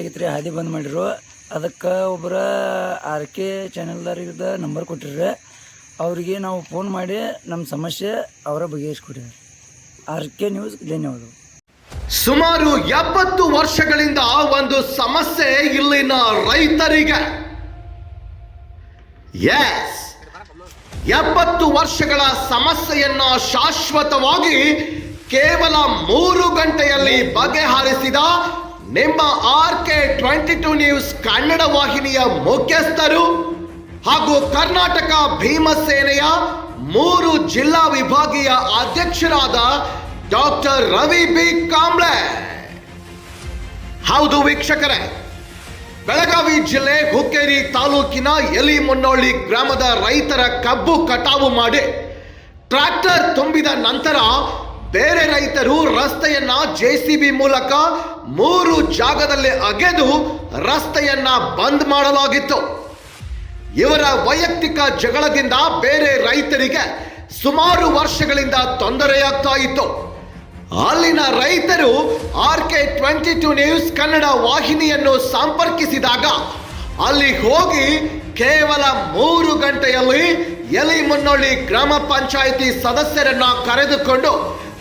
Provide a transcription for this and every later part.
ಆಗಿತ್ತು ಹಾದಿ ಬಂದ್ ಮಾಡಿರು. ಅದಕ್ಕೆ ಒಬ್ಬರ ಆರ್ ಕೆ ಚಾನೆಲ್ದಾರಿದ ನಂಬರ್ ಕೊಟ್ಟಿರ್ರಿ. ಅವರಿಗೆ ನಾವು ಫೋನ್ ಮಾಡಿ ನಮ್ಮ ಸಮಸ್ಯೆ ಅವರ ಬಗೆಹರಿಸ್ಕೊಟ್ಟಿದ್ದಾರೆ ಆರ್ ಕೆ ನ್ಯೂಸ್ ಧನ್ಯವಾದ. ಸುಮಾರು ಎಪ್ಪತ್ತು ವರ್ಷಗಳಿಂದ ಒಂದು ಸಮಸ್ಯೆ ಇಲ್ಲಿನ ರೈತರಿಗೆ. ಎಸ್ ಎಪ್ಪತ್ತು ವರ್ಷಗಳ ಸಮಸ್ಯೆಯನ್ನ ಶಾಶ್ವತವಾಗಿ ಕೇವಲ ಮೂರು ಗಂಟೆಯಲ್ಲಿ ಬಗೆಹರಿಸಿದ ನಿಮ್ಮ R K twenty two news Kannada ವಾಹಿನಿಯ ಮುಖ್ಯಸ್ಥರು ಹಾಗೂ ಕರ್ನಾಟಕ ಭೀಮಸೇನೆಯ ಮೂರು ಜಿಲ್ಲಾ ವಿಭಾಗೀಯ ಅಧ್ಯಕ್ಷರಾದ ಡಾಕ್ಟರ್ ರವಿ ಬಿ. ಕಾಂಬ್ಳೆ. ಹೌದು ವೀಕ್ಷಕರೇ, ಬೆಳಗಾವಿ ಜಿಲ್ಲೆ ಹುಕ್ಕೇರಿ ತಾಲೂಕಿನ ಎಲಿಮುನ್ನೋಳಿ ಗ್ರಾಮದ ರೈತರ ಕಬ್ಬು ಕಟಾವು ಮಾಡಿ ಟ್ರ್ಯಾಕ್ಟರ್ ತುಂಬಿದ ನಂತರ ಬೇರೆ ರೈತರು ರಸ್ತೆಯನ್ನ ಬಿ ಮೂಲಕ ಮೂರು ಜಾಗದಲ್ಲಿ ಅಗೆದು ರಸ್ತೆಯನ್ನ ಬಂದ್ ಮಾಡಲಾಗಿತ್ತು. ಇವರ ವೈಯಕ್ತಿಕ ಜಗಳದಿಂದ ಬೇರೆ ರೈತರಿಗೆ ಸುಮಾರು ವರ್ಷಗಳಿಂದ ತೊಂದರೆಯಾಗ್ತಾ ಇತ್ತು. ಅಲ್ಲಿನ ರೈತರು R K twenty two news Kannada ವಾಹಿನಿಯನ್ನು ಸಂಪರ್ಕಿಸಿದಾಗ ಅಲ್ಲಿ ಹೋಗಿ ಕೇವಲ ಮೂರು ಗಂಟೆಯಲ್ಲಿ ಎಲಿಮುನ್ನೊಳ್ಳಿ ಗ್ರಾಮ ಪಂಚಾಯಿತಿ ಸದಸ್ಯರನ್ನ ಕರೆದುಕೊಂಡು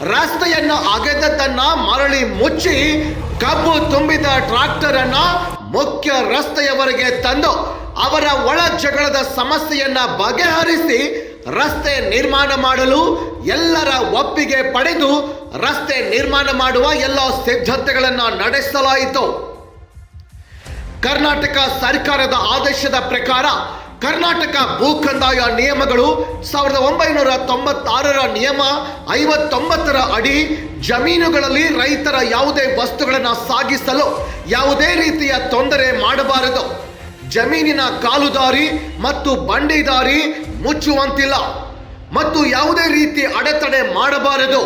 ರಸ್ತೆಯನ್ನ ಅಗೆದದ್ದನ್ನ ಮರಳಿ ಮುಚ್ಚಿ ಕಬ್ಬು ತುಂಬಿದ ಟ್ರಾಕ್ಟರ್ ಅನ್ನ ಮುಖ್ಯ ರಸ್ತೆಯವರೆಗೆ ತಂದು ಅವರ ಒಳ ಜಗಳದ ಸಮಸ್ಯೆಯನ್ನ ಬಗೆಹರಿಸಿ ರಸ್ತೆ ನಿರ್ಮಾಣ ಮಾಡಲು ಎಲ್ಲರ ಒಪ್ಪಿಗೆ ಪಡೆದು ರಸ್ತೆ ನಿರ್ಮಾಣ ಮಾಡುವ ಎಲ್ಲ ಸಿದ್ಧತೆಗಳನ್ನು ನಡೆಸಲಾಯಿತು. ಕರ್ನಾಟಕ ಸರ್ಕಾರದ ಆದೇಶದ ಪ್ರಕಾರ ಕರ್ನಾಟಕ ಭೂ ಕಂದಾಯ ನಿಯಮಗಳು ಸಾವಿರದ ಒಂಬೈನೂರ ತೊಂಬತ್ತಾರರ ನಿಯಮ, ಐವತ್ತೊಂಬತ್ತರ ಅಡಿ ಜಮೀನುಗಳಲ್ಲಿ ರೈತರ ಯಾವುದೇ ವಸ್ತುಗಳನ್ನು ಸಾಗಿಸಲು ಯಾವುದೇ ರೀತಿಯ ತೊಂದರೆ ಮಾಡಬಾರದು. ಜಮೀನಿನ ಕಾಲುದಾರಿ ಮತ್ತು ಬಂಡಿದಾರಿ ಮುಚ್ಚುವಂತಿಲ್ಲ ಮತ್ತು ಯಾವುದೇ ರೀತಿ ಅಡೆತಡೆ ಮಾಡಬಾರದು.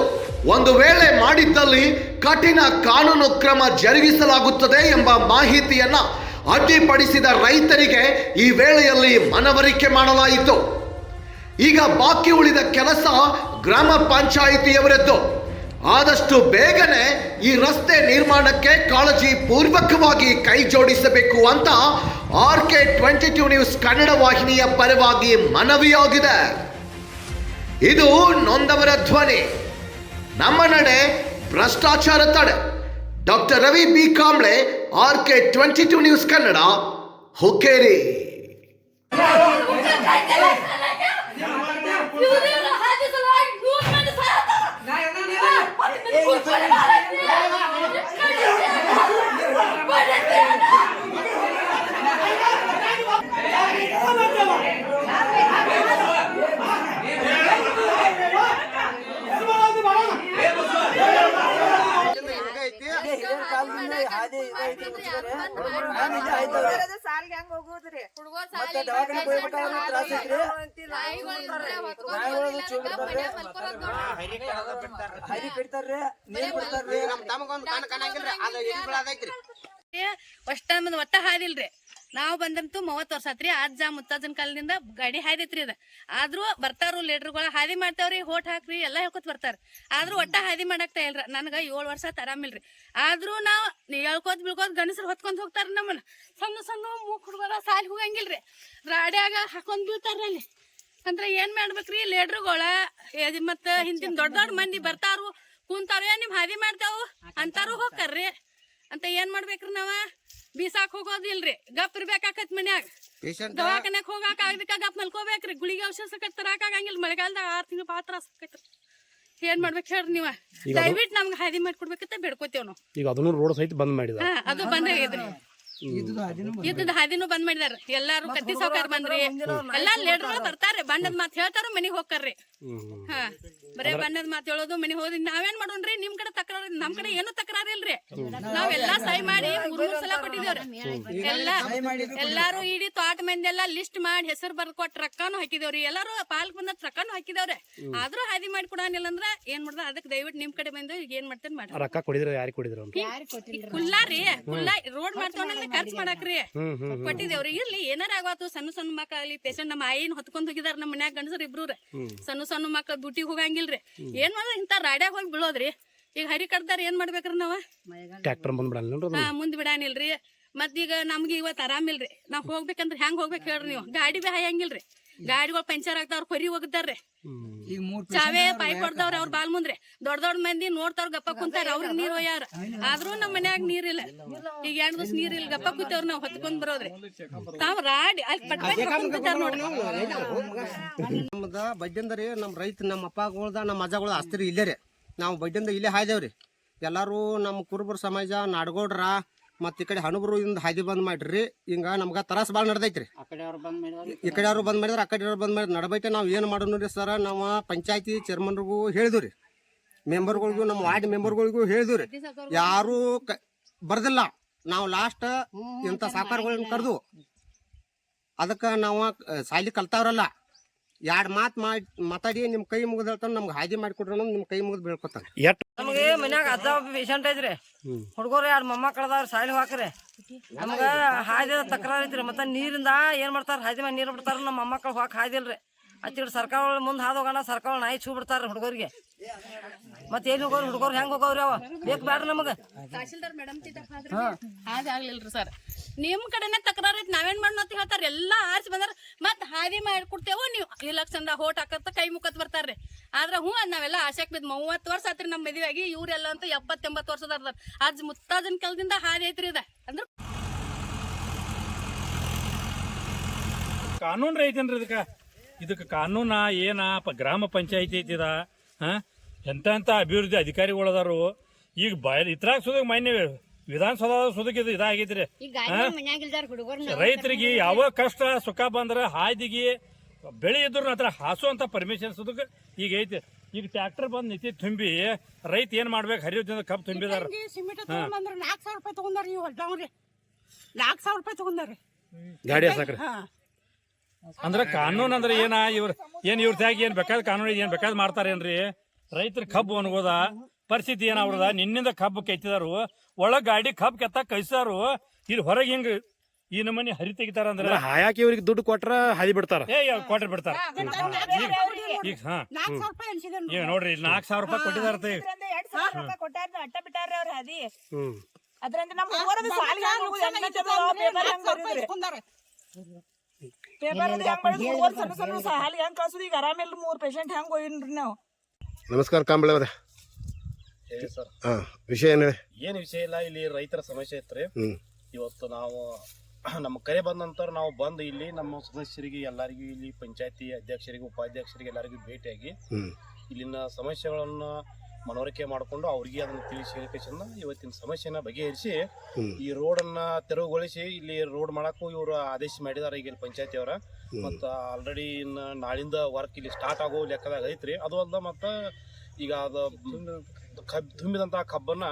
ಒಂದು ವೇಳೆ ಮಾಡಿದ್ದಲ್ಲಿ ಕಠಿಣ ಕಾನೂನು ಕ್ರಮ ಜರುಗಿಸಲಾಗುತ್ತದೆ ಎಂಬ ಮಾಹಿತಿಯನ್ನ ಅಡ್ಡಿಪಡಿಸಿದ ರೈತರಿಗೆ ಈ ವೇಳೆಯಲ್ಲಿ ಮನವರಿಕೆ ಮಾಡಲಾಯಿತು. ಈಗ ಬಾಕಿ ಉಳಿದ ಕೆಲಸ ಗ್ರಾಮ ಪಂಚಾಯಿತಿಯವರದ್ದು. ಆದಷ್ಟು ಬೇಗನೆ ಈ ರಸ್ತೆ ನಿರ್ಮಾಣಕ್ಕೆ ಕಾಳಜಿ ಪೂರ್ವಕವಾಗಿ ಕೈ ಜೋಡಿಸಬೇಕು ಅಂತ R K twenty two news Kannada ವಾಹಿನಿಯ ಪರವಾಗಿ ಮನವಿಯಾಗಿದೆ. ಇದು ನೊಂದವರ ಧ್ವನಿ. ನಮ್ಮ ನಡೆ ಭ್ರಷ್ಟಾಚಾರ ತಡೆ. Doctor Ravi B Kamble R K twenty two news Kannada Hukkeri ಇವ್ರನ್ನ ಹಾದಿಸಲಾಗಿ ನೂರು ಮಂದಿ ಸಾಯ್ತಾರೆ. ಕೂತ್ಕೊಳ್ಳಿ ಮಾರಾಯ್ತಿ. ಸಾಲಿಗೆ ಹೆಂಗ್ ಹೋಗುದ್ರಿ ಹುಡ್ಗರ್ ಮತ್ತೆ ದವಾಖಾನೆ ತ್ರಾಸ ಐತ್ರಿ. ನಾಯಿಗಳು. ಹರಿ ಬಿಡ್ತಾರ್ರಿ. ನೀರ್ ಬಿಡ್ತಾರ್ರಿ. ನಮ್ ತಮಗೊಂದ್ ಕಣ್ ಕಾಣಂಗಿಲ್ರಿ ಅದ ಎಲ್ಲಿ ಒಟ್ಟ ಹಾದಿಲ್ರಿ ನಾವು ಬಂದಂತು ಮೂವತ್ತು ವರ್ಷ ಆತ್ರಿ. ಅಜ್ಜ ಮುತ್ತಜ್ಜನ ಕಾಲದಿಂದ ಗಾಡಿ ಹಾಯ್ದೈತ್ರಿ ಅದ. ಆದ್ರೂ ಬರ್ತಾರು ಲೀಡರ್ಗಳ ಹಾದಿ ಮಾಡ್ತಾವ್ರಿ ಹೋಟ್ ಹಾಕ್ರಿ, ಎಲ್ಲ ಹೇಳ್ಕೊತ ಬರ್ತಾರ. ಆದ್ರೂ ಒಟ್ಟ ಹಾದಿ ಮಾಡಾಕ್ತಾ ಇಲ್ರ ನನಗ ಏಳು ವರ್ಷ ತರಾಮಿಲ್ರಿ ಆದ್ರೂ ನಾವ್ ಹೇಳ್ಕೋತ್ ಬಿಳ್ಕೋತ್ ಗಣಸರು ಹೊತ್ಕೊಂಡ್ ಹೋಗ್ತಾರ ನಮ್ಮನ್ನ. ಸಣ್ಣ ಸಣ್ಣ ಮೂಕ್ ಹುಡುಗರ ಸಾಲಿ ಹೋಗಂಗಿಲ್ರಿ. ರಾಡ್ಯಾಗ ಹಾಕೊಂಡ್ ಬೀಳ್ತಾರ ಅಲ್ಲಿ. ಅಂದ್ರ ಏನ್ ಮಾಡ್ಬೇಕ್ರಿ? ಲೀಡರ್ಗಳ ಮತ್ತ ಹಿಂದಿನ ದೊಡ್ಡ ದೊಡ್ಡ ಮಂದಿ ಬರ್ತಾರು ಕುಂತಾರ ನಿಮ್ ಹಾದಿ ಮಾಡ್ತಾವು ಅಂತಾರು ಹೋಗ್ತಾರ್ರಿ. ಅಂತ ಏನ್ ಮಾಡ್ಬೇಕ್ರಿ ನಾವ? ಬೀಸಾಕ್ ಹೋಗೋದಿಲ್ರಿ. ಗಪ್ ಇರ್ಬೇಕಾಕತ್ ಮನ್ಯಾಗ. ದವಾಖಾನ್ಯಾಗ ಹೋಗಾಕ ಆಗದಕ್ಕ ಗಪ್ ಮಲ್ಕೋಬೇಕ್ರಿ. ಗುಳಿಗೆ ಔಷಧ ಸಕತ್ ತರಾಕ ಆಗಂಗಿಲ್ಲ. ಮಳೆಗಾಲದಾಗ ಆರ್ ತಿಂಗಳು ಭಾಳ ತ್ರಾಸ ಆಕೈತ್ರಿ ಏನ್ ಮಾಡ್ಬೇಕು ಹೇಳ್ರಿ ನೀವ? ದಯವಿಟ್ಟು ನಮ್ಗೆ ಹಾದಿ ಮಾಡ್ಕೊಡ್ಬೇಕಂತ ಬೇಡ್ಕೋತೇವ್ ನಾವು. ಈಗ ಅದನ್ನು ರೋಡ್ ಸಹಿತ ಬಂದ್ ಮಾಡಿದ ಅದು ಬಂದ್ ಇದ್ದದ ಹಾದಿನೂ ಬಂದ್ ಮಾಡಿದಾರ ಎಲ್ಲಾರು ಕತ್ತಿ ಸಾವುಕಾರ ಬಂದ್ರಿ. ಎಲ್ಲಾ ಲೀಡರ್ ಬರ್ತಾರ್ರಿ ಬಣ್ಣದ ಮಾತ್ ಹೇಳ್ತಾರ ಮನಿಗ್ ಹೋಗ್ತಾರ್ರಿ ಹಾ ಬರೇ ಬಣ್ಣದ ಮಾತ್ ಹೇಳೋದು ಮನಿಗ್ ಹೋದ್ ನಾವೇನ್ ಮಾಡೋಣ್ರಿ? ನಿಮ್ ಕಡೆ ತಕರಾರ ನಮ್ ಕಡೆ ಏನು ತಕರಾರ ಇಲ್ರಿ. ನಾವೆಲ್ಲಾ ಸಹಿ ಮಾಡಿ ಮೂರ್ ಮೂರ್ ಸಲ ಕೊಟ್ಟಿದೇವ್ರಿ ಎಲ್ಲಾ ಎಲ್ಲಾರು ಇಡೀ ತೋಟ ಮಂದಿ ಎಲ್ಲಾ ಲಿಸ್ಟ್ ಮಾಡಿ ಹೆಸರು ಬರ್ದ್ ಕೊಟ್ಟ ರೊಕ್ಕಾನು ಹಾಕಿದೇವ್ರಿ ಎಲ್ಲಾರು ಪಾಲ್ಕ್ ಬಂದ ರೊಕ್ಕಾನು ಹಾಕಿದೇವ್ರಿ ಆದ್ರೂ ಹಾದಿ ಮಾಡಿ ಕೊಡಾನಿಲ್ಲ ಅಂದ್ರ ಏನ್ ಮಾಡ್ದ? ಅದಕ್ಕೆ ದಯವಿಟ್ಟು ನಿಮ್ ಕಡೆ ಬಂದು ಈಗ ಏನ್ ಮಾಡ್ತೇನೆ ಮಾಡಿ ರೊಕ್ಕ ಕೊಡಿದ್ರೆ ಯಾರಿಗೆ ಕೊಡಿದ್ರು ಕುಲ್ಲಾ ರೀ ಕುಲ್ಲಾ ರೋಡ್ ಮಾಡ್ತಾವಲ್ಲ ಖರ್ಚು ಮಾಡಾಕ್ರಿ. ಕೊಟ್ಟಿದೇವ್ರಿ ಇರ್ಲಿ ಏನಾರ ಆಗತ್ತು ಸಣ್ಣ ಸಣ್ಣ ಮಕ್ಕಳಲ್ಲಿ ಪೇಷಂಟ್ ನಮ್ಮ ಆಯಿನ ಹೊತ್ಕೊಂಡ್ ಹೋಗಿದಾರ ನಮ್ಮ ಮನ್ಯಾಗ ಗಂಡಸರು ಇಬ್ರು ಸಣ್ಣ ಸಣ್ಣ ಮಕ್ಳು ಡ್ಯೂಟಿಗೆ ಹೋಗಂಗಿಲ್ರಿ. ಏನ್ ಮಾಡ್ರಿ ಇಂತ ರಾಡ್ಯಾಗ ಹೋಗಿ ಬೀಳೋದ್ರಿ. ಈಗ ಹರಿ ಕಡ್ದಾರ ಏನ್ ಮಾಡ್ಬೇಕ್ರಿ ನಾವ? ಟ್ರ್ಯಾಕ್ಟರ್ ಬಂದ್ ಬಿಡಲ್ಲ ಹಾ ಮುಂದ್ ಬಿಡಾನಿಲ್ರಿ. ಮತ್ತೀಗ ನಮ್ಗೆ ಇವತ್ತು ಆರಾಮಿಲ್ರಿ. ನಾವ್ ಹೋಗ್ಬೇಕಂದ್ರ ಹೆಂಗ್ ಹೋಗ್ಬೇಕು ಹೇಳ್ರಿ ನೀವು? ಗಾಡಿ ಬಿ ಹಾಯಂಗಿಲ್ರಿ. ಗಾಡಿಗಳು ಪಂಚರ್ ಆಗ್ತಾವ್ರ ಕೊರಿ ಹೋಗಿದ್ದಾರ್ರಿ. ಚಾವೇ ಪೈಪ್ ಕೊಡ್ದವ್ರ ಅವ್ರ ಬಾಲ್ ಮುಂದ್ರಿ. ದೊಡ್ಡ ದೊಡ್ಡ ಮಂದಿ ನೋಡ್ತಾವ್ರ ಗಪ್ಪ ಕುಂತಾರ ಅವ್ರಿಗೆ ನೀರ್ ಒಯ್ಯಾರ. ಆದ್ರೂ ನಮ್ಮ ಮನ್ಯಾಗ ನೀರಿಲ್ಲ ಈಗ ಎರಡ್ ದಿವಸ ನೀರಿಲ್ಲ ಗಪ್ಪ ಕುಂತವ್ರ ನಾವ್ ಹೊತ್ಕೊಂಡ್ ಬರೋದ್ರಿ. ತಾವ್ ರಾಡಿ ಅಲ್ಲಿ ಪಟ್ ನೋಡ್ರಿ. ನಮ್ದ ಬಡ್ಡಿಂದ ರೀ ನಮ್ಮ ರೈತ ನಮ್ಮ ಅಪ್ಪಗಳ್ದ ನಮ್ಮ ಅಜ್ಜಗಳ ಆಸ್ತಿ ಇಲ್ಲೇ ರೀ ನಾವು ಬಡ್ಡಿಂದ ಇಲ್ಲೇ ಹಾಯ್ದೇವ್ರಿ. ಎಲ್ಲಾರು ನಮ್ಮ ಕುರುಬರ ಸಮಾಜ ನಾಡಗೌಡ್ರ ಮತ್ತು ಈ ಕಡೆ ಹಣಬರು ಇಂದ ಹಾದಿ ಬಂದ್ ಮಾಡ್ರಿ. ಹಿಂಗ ನಮ್ಗ ತ್ರಾಸ ಭಾಳ ನಡ್ದೈತ್ರಿ. ಈ ಕಡೆ ಅವ್ರು ಬಂದ್ ಮಾಡಿದ್ರೆ ಆ ಕಡೆ ಅವ್ರು ಬಂದ್ ಮಾಡಿದ್ರೆ ನಡಬೈತೆ. ನಾವು ಏನು ಮಾಡೋಣ ರೀ ಸರ ನಾವು ಪಂಚಾಯತಿ ಚೇರ್ಮನ್ರಿಗೂ ಹೇಳಿದ್ವಿ ರೀ ಮೆಂಬರ್ಗಳಿಗೂ ನಮ್ಮ ವಾರ್ಡ್ ಮೆಂಬರ್ಗಳಿಗೂ ಹೇಳಿದ್ವಿ ರೀ ಯಾರು ಕ ಬರ್ದಿಲ್ಲ. ನಾವು ಲಾಸ್ಟ್ ಇಂಥ ಸಾಕಾರಗಳನ್ನ ಕರೆದು ಅದಕ್ಕೆ ನಾವು ಸಾಲಿ ಕಲ್ತಾವ್ರಲ್ಲ. ಎರಡು ಮಾತು ಮಾಡಿ ಮಾತಾಡಿ ನಿಮ್ಮ ಕೈ ಮುಗಿದು ಹೇಳ್ತಾನೆ ನಮ್ಗೆ ಹಾದಿ ಮಾಡಿಕೊಡ್ರಿ ನಿಮ್ ನಿಮ್ಮ ಕೈ ಮುಗಿದ್ ಬೀಳ್ಕೊತಾನೆ. ನಮಗೆ ಮನ್ಯಾಗ ಅಜ್ಜ ಪೇಷಂಟ್ ಐತ್ರಿ. ಹುಡುಗರು ಎರಡು ಮೊಮ್ಮಕ್ಕಳದಾರ ಸಾಲಿ ಹಾಕ್ರಿ. ನಮ್ಗ ಹಾದಿ ತಕರಾರ್ ಐತ್ರಿ ಮತ್ತ ನೀರಿಂದ ಏನ್ ಮಾಡ್ತಾರ? ಹಾದಿ ಮಾಡಿ ನೀರ್ ಬಿಡ್ತಾರ ನಮ್ಮ ಮೊಮ್ಮಕ್ಕಳು ಹಾಕಿ ಹಾದಿಲ್ರಿ. ಅತ್ತಿಡ್ ಸರ್ಕಾರ ಮುಂದೆ ಹಾದು ಹೋಗೋಣ ಸರ್ಕಾರ ನಾಯಿ ಚೂ ಬಿಡ್ತಾರ ಹುಡುಗರಿಗೆ. ಮತ್ತೆ ಎಲ್ಲಿ ಹೋಗೋರು ಹುಡುಗರು ಹೆಂಗ್ ಹೋಗವ್ರಿ ಅವ? ಬೇಕು ಬೇಡ್ರಿ ನಮಗ. ತಹಶೀಲ್ದಾರ್ ಮೇಡಮ್ ಹಾದಿ ಆಗ್ಲಿಲ್ರಿ ಸರ್. ನಿಮ್ ಕಡೆನೆ ತಕರಾರ್ ಐತಿ ನಾವೇನ್ ಮಾಡೋಣ ಅಂತ ಹೇಳ್ತಾರ. ಎಲ್ಲಾ ಆರ್ಸಿ ಬಂದಾರ. ಮತ್ ಹಾದಿ ಮಾಡ್ಕೊಡ್ತೇವೋ ನೀವು. ಇಲೆಕ್ಷನ್ದಾಗ ಹೋಟ್ ಹಾಕತ್ತ ಕೈ ಮುಖತ್ ಬರ್ತಾರ್ರಿ. ಆದ್ರ ಹ್ಞೂ ಅದ್ ನಾವೆಲ್ಲ ಆಸೆಕ್ ಬಿದ್ ಮೂವತ್ತು ವರ್ಷ ಆತ್ರಿ ನಮ್ಮ ಮದುವೆಯಾಗಿ. ಇವ್ರೆಲ್ಲ ಅಂತ ಎಪ್ಪತ್ತೆಂಬತ್ತು ವರ್ಷದ ಅಜ್ಜ ಮುತ್ತಾಜನ್ ಕೆಲ್ದಿಂದ ಹಾದಿ ಐತ್ರಿ ಇದ. ಅಂದ್ರ ಕಾನೂನ್ ರೈತನ್ರಿ ಇದಕ್ಕೆ? ಇದಕ್ಕೆ ಕಾನೂನಾ ಏನ? ಪ ಗ್ರಾಮ ಪಂಚಾಯತಿ ಐತಿದ? ಹಾ? ಎಂತ ಎಂತ ಅಭಿವೃದ್ಧಿ ಅಧಿಕಾರಿಗಳು ಅದಾರು ಈಗ ಬಯಲ್ ಇತ್ರಾಗ ಸುದಕ್ ಮಾನ್ಯ ವಿಧಾನಸೌಧ ಸುದಕ್ಕೆ ಇದು ಇದಾಗೈತ್ರಿ. ರೈತರಿಗೆ ಯಾವ ಕಷ್ಟ ಸುಖ ಬಂದ್ರೆ ಹಾದಿಗೆ ಬೆಳೆ ಇದ್ರು ಹತ್ರ ಹಾಸುವಂತ ಪರ್ಮಿಷನ್ ಸುದಕ್ಕೆ ಈಗ ಐತಿ. ಈಗ ಟ್ರ್ಯಾಕ್ಟರ್ ಬಂದು ನಿಂತಿ ತುಂಬಿ ರೈತ ಏನ್ ಮಾಡ್ಬೇಕು? ಹರಿಯೋದ್ರಿಂದ ಕಬ್ಬು ತುಂಬಿದಾರ. ಸಿಮೆಂಟ್ ತಗೊಂಡ್ಬಂದ್ರ ನಾಲ್ಕು ಸಾವಿರ ರೂಪಾಯಿ ತಗೊಂಡಾರ ನೀವು ಹೊಲ್ದವ್ರಿ. ನಾಲ್ಕು ಸಾವಿರ ರೂಪಾಯಿ ತಗೊಂಡಾರಿ. ಗಾಡಿ ಸಾಕ್ರಿ ಅಂದ್ರೆ ಕಾನೂನು ಕಾನೂನ್ ಅಂದ್ರೆ ಏನ ಇವ್ರ ಏನ್ ಇವ್ರ ತ್ಯಾಗ ಏನ್ ಬೇಕಾದ ಕಾನೂನು ಏನ್ ಬೇಕಾದ್ ಮಾಡ್ತಾರೇನ್ರಿ? ರೈತರ ಕಬ್ಬು ಅನ್ಬೋದ ಪರಿಸ್ಥಿತಿ ಏನ ಅವ್ರದ ನಿನ್ನಿಂದ ಕಬ್ಬು ಕೆತ್ತಿದಾರು ಒಳಗೆ ಗಾಡಿ ಕಬ್ಬು ಕೆತ್ತ ಕೈಸಾರು ಇಲ್ಲಿ ಹೊರಗೆ ಹಿಂಗ ಈ ನಮ್ಮನೆ ಹರಿ ತೆಗಿತಾರ ಅಂದ್ರೆ? ಹಾಯಾಕಿ ಇವ್ರಿಗೆ ದುಡ್ಡು ಕೊಟ್ರ ಹದಿ ಬಿಡ್ತಾರ. ಏ ಕೊಟ್ರ ಬಿಡ್ತಾರ. ಈಗ ಹಾ. ನೋಡ್ರಿ ಇಲ್ಲಿ ನಾಲ್ಕು ಸಾವಿರ ರೂಪಾಯಿ ಕೊಟ್ಟಿದಾರ ಎರಡ್ ಸಾವಿರ ರೂಪಾಯಿ ಕೊಟ್ಟಾರ ಅಟ್ಟ ಬಿಟ್ಟಾರ್ರಿ ಅವ್ರ ಹಾದಿ. ಅದ್ರಿಂದ ನಮ್ ಮೂವರದ ಸಾಲಿಗೆ ಹೆಂಗ್ ಹೋಗುದು ಹೆಂಗ್ ನಿಂತಿದಾವ, ಪೇಪರ್ ಹೆಂಗ್ ಸಣ್ಣ ಸಣ್ಣ ಸಾಲಿಗೆ ಹೆಂಗ್ ಕಳ್ಸುದು? ಈಗ ಆರಾಮಿಲ್ಲ ಮೂರ್ ಪೇಷಂಟ್ ಹೆಂಗ್ ಹೋಗಿನ್ರಿ ನಾವು. ನಮಸ್ಕಾರ ಕಾಂಬಳೆ ಅವರೇ. ಹಾ ವಿಷಯ ಏನು ಏನು ವಿಷಯ ಇಲ್ಲ ಇಲ್ಲಿ ರೈತರ ಸಮಸ್ಯೆ ಇತ್ತು ಇವತ್ತು ನಾವು ನಮ್ಮ ಕರೆ ಬಂದ ನಂತರ ನಾವು ಬಂದು ಇಲ್ಲಿ ನಮ್ಮ ಸದಸ್ಯರಿಗೆ ಎಲ್ಲರಿಗೂ ಇಲ್ಲಿ ಪಂಚಾಯತಿ ಅಧ್ಯಕ್ಷರಿಗೆ ಉಪಾಧ್ಯಕ್ಷರಿಗೆ ಎಲ್ಲರಿಗೂ ಭೇಟಿಯಾಗಿ ಇಲ್ಲಿನ ಸಮಸ್ಯೆಗಳನ್ನು ಮನವರಿಕೆ ಮಾಡಿಕೊಂಡು ಅವ್ರಿಗೆ ಅದನ್ನ ತಿಳಿಸಿ ಹೇಳಿಕೆಸಿಂದ ಇವತ್ತಿನ ಸಮಸ್ಯೆನ ಬಗೆಹರಿಸಿ. ಈ ರೋಡನ್ನ ತೆರವುಗೊಳಿಸಿ ಇಲ್ಲಿ ರೋಡ್ ಮಾಡಕ್ಕೂ ಇವರು ಆದೇಶ ಮಾಡಿದಾರೆ ಈಗ ಇಲ್ಲಿ ಪಂಚಾಯತಿ ಅವರ. ಮತ್ತು ಆಲ್ರೆಡಿ ಇನ್ನು ನಾಳಿಂದ ವರ್ಕ್ ಇಲ್ಲಿ ಸ್ಟಾರ್ಟ್ ಆಗೋ ಲೆಕ್ಕದಾಗ ಐತ್ರಿ. ಅದು ಅಲ್ಲ ಮತ್ತ ಈಗ ಅದು ಕಬ್ ತುಂಬಿದಂತಹ ಕಬ್ಬನ್ನ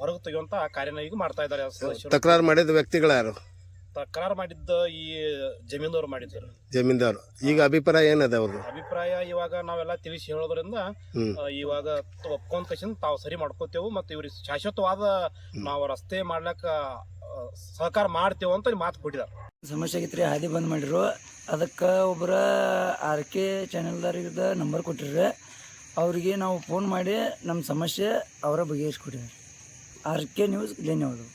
ಹೊರಗೆ ತೆಗೆಯುವಂತ ಕಾರ್ಯನ ಈಗ ಮಾಡ್ತಾ ಇದ್ದಾರೆ ತಕರಾರು ಮಾಡಿದ ವ್ಯಕ್ತಿಗಳು ಯಾರು ತಕರಾರು ಮಾಡಿದ್ದ ಈ ಜಮೀನ್ದವ್ರು ಮಾಡಿದ್ರು. ಜಮೀನ್ದಾರು. ಈಗ ಅಭಿಪ್ರಾಯ ಏನದ ಅವ್ರದ್ದು ಅಭಿಪ್ರಾಯ ಇವಾಗ ನಾವೆಲ್ಲ ತಿಳಿಸಿ ಹೇಳೋದ್ರಿಂದ ಆ, ಇವಾಗ ಒಪ್ಕೊಂಡ್ ಕಸಿಂದ ತಾವು ಸರಿ ಮಾಡ್ಕೋತೇವು ಮತ್ತು ಇವ್ರಿಗೆ ಶಾಶ್ವತವಾದ ನಾವು ರಸ್ತೆ ಮಾಡ್ಲಕ್ಕ ಆ, ಸಹಕಾರ ಮಾಡ್ತೇವೆ ಅಂತ ಮಾತು ಕೊಟ್ಟಿದ್ದಾರೆ ಸಮಸ್ಯೆ ಆಗಿತ್ತು ರೀ ಹಾದಿ ಬಂದ್ ಮಾಡಿರು. ಅದಕ್ಕೆ ಒಬ್ಬರ ಆರ್ ಕೆ ಚಾನೆಲ್ದಾರಿದ ನಂಬರ್ ಕೊಟ್ಟಿರ್ರಿ. ಅವ್ರಿಗೆ ನಾವು ಫೋನ್ ಮಾಡಿ ನಮ್ಮ ಸಮಸ್ಯೆ ಅವರ ಬಗೆಹರಿಸ್ಕೊಟ್ಟಿದ್ದಾರೆ ಆರ್ ಕೆ ನ್ಯೂಸ್ ಧನ್ಯವಾದಗಳು